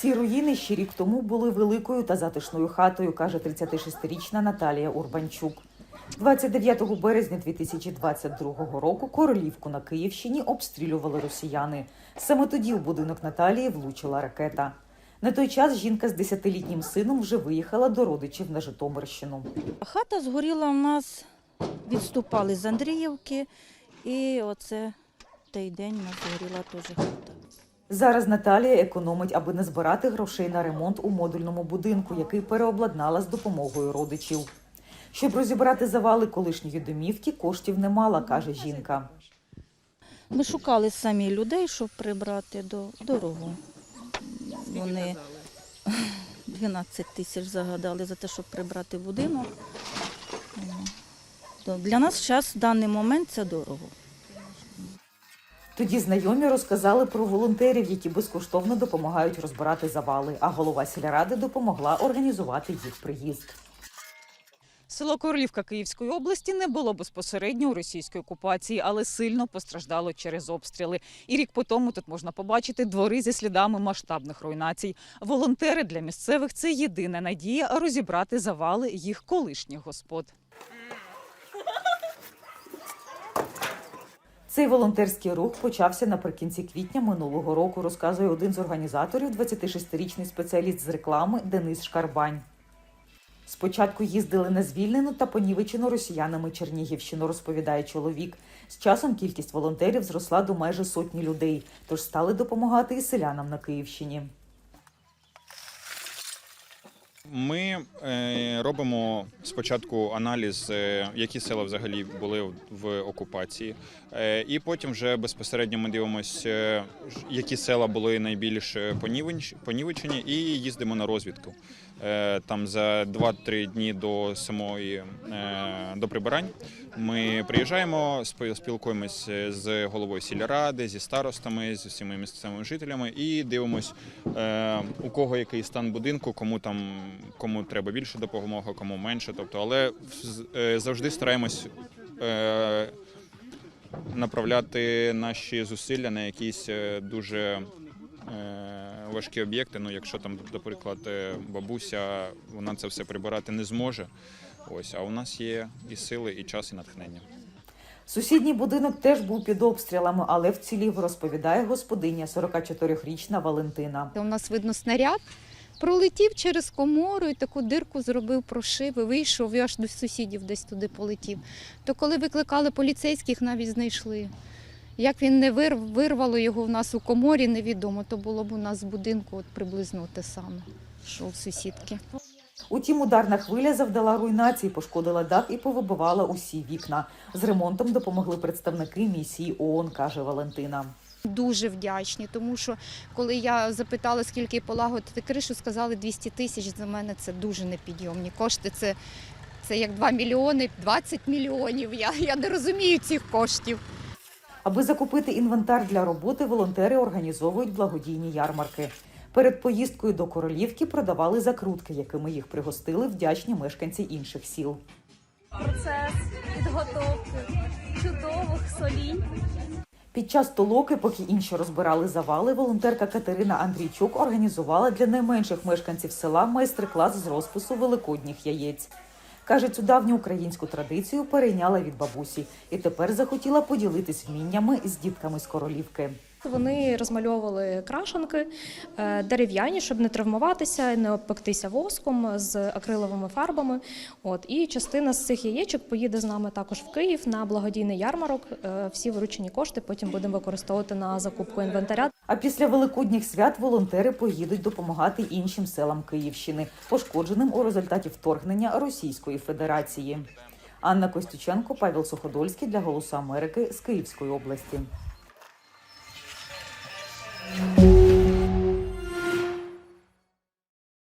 Ці руїни ще рік тому були великою та затишною хатою, каже 36-річна Наталія Урбанчук. 29 березня 2022 року Королівку на Київщині обстрілювали росіяни. Саме тоді в будинок Наталії влучила ракета. На той час жінка з 10-літнім сином вже виїхала до родичів на Житомирщину. Хата згоріла у нас, відступали з Андріївки, і оце той день у нас згоріла теж хата. Зараз Наталія економить, аби не збирати грошей на ремонт у модульному будинку, який переобладнала з допомогою родичів. Щоб розібрати завали колишньої домівки, коштів не мала, каже жінка. Ми шукали самі людей, щоб прибрати до дорогу. Вони 12 тисяч загадали за те, щоб прибрати будинок. Для нас зараз в даний момент це дорого. Тоді знайомі розказали про волонтерів, які безкоштовно допомагають розбирати завали. А голова сільради допомогла організувати їх приїзд. Село Королівка Київської області не було безпосередньо у російській окупації, але сильно постраждало через обстріли. І рік по тому тут можна побачити двори зі слідами масштабних руйнацій. Волонтери для місцевих це єдина надія розібрати завали їх колишніх господ. Цей волонтерський рух почався наприкінці квітня минулого року, розказує один з організаторів, 26-річний спеціаліст з реклами Денис Шкарбань. Спочатку їздили на звільнену та понівечену росіянами Чернігівщину, розповідає чоловік. З часом кількість волонтерів зросла до майже сотні людей, тож стали допомагати і селянам на Київщині. Ми е, робимо спочатку аналіз, е, які села взагалі були в- окупації, е, і потім вже безпосередньо ми дивимося, які села були найбільш понівечені, і їздимо на розвідку. Там за 2-3 дні до самої до прибирань ми приїжджаємо, спи- спілкуємось з головою сільради, зі старостами, з усіма місцевими жителями і дивимось, е, у кого який стан будинку, кому там кому треба більше допомоги, кому менше. Тобто, але е, завжди стараємось. е, Направляти наші зусилля на якісь е, дуже е, важкі об'єкти. Ну, якщо там, наприклад, е, бабуся, вона це все прибирати не зможе. Ось, а у нас є і сили, і час, і натхнення. Сусідній будинок теж був під обстрілами, але вцілів, розповідає господиня 44-річна Валентина. У нас видно снаряд. Пролетів через комору і таку дирку зробив, прошив і вийшов, і аж до сусідів десь туди полетів. То коли викликали поліцейських, навіть знайшли. Як він не вир, вирвало його в нас у коморі, невідомо. То було б у нас з будинку от приблизно те саме, що у сусідки. Утім, ударна хвиля завдала руйнації, пошкодила дах і повибивала усі вікна. З ремонтом допомогли представники місії ООН, каже Валентина. Дуже вдячні, тому що коли я запитала, скільки полагодити кришу, сказали 200 тисяч. За мене це дуже непідйомні кошти. Це, це як 2 мільйони, 20 мільйонів. Я, я не розумію цих коштів. Аби закупити інвентар для роботи, волонтери організовують благодійні ярмарки. Перед поїздкою до королівки продавали закрутки, якими їх пригостили вдячні мешканці інших сіл. процес підготовки чудових солінь. Під час толоки, поки інші розбирали завали, волонтерка Катерина Андрійчук організувала для найменших мешканців села майстер-клас з розпису великодніх яєць. Каже, цю давню українську традицію перейняла від бабусі і тепер захотіла поділитись вміннями з дітками з королівки. Вони розмальовували крашенки е, дерев'яні, щоб не травмуватися, не обпектися воском з акриловими фарбами. От і частина з цих яєчок поїде з нами також в Київ на благодійний ярмарок. Е, Всі виручені кошти потім будемо використовувати на закупку інвентаря. А після великодніх свят волонтери поїдуть допомагати іншим селам Київщини, пошкодженим у результаті вторгнення Російської Федерації. Анна Костюченко, Павел Суходольський для Голосу Америки з Київської області.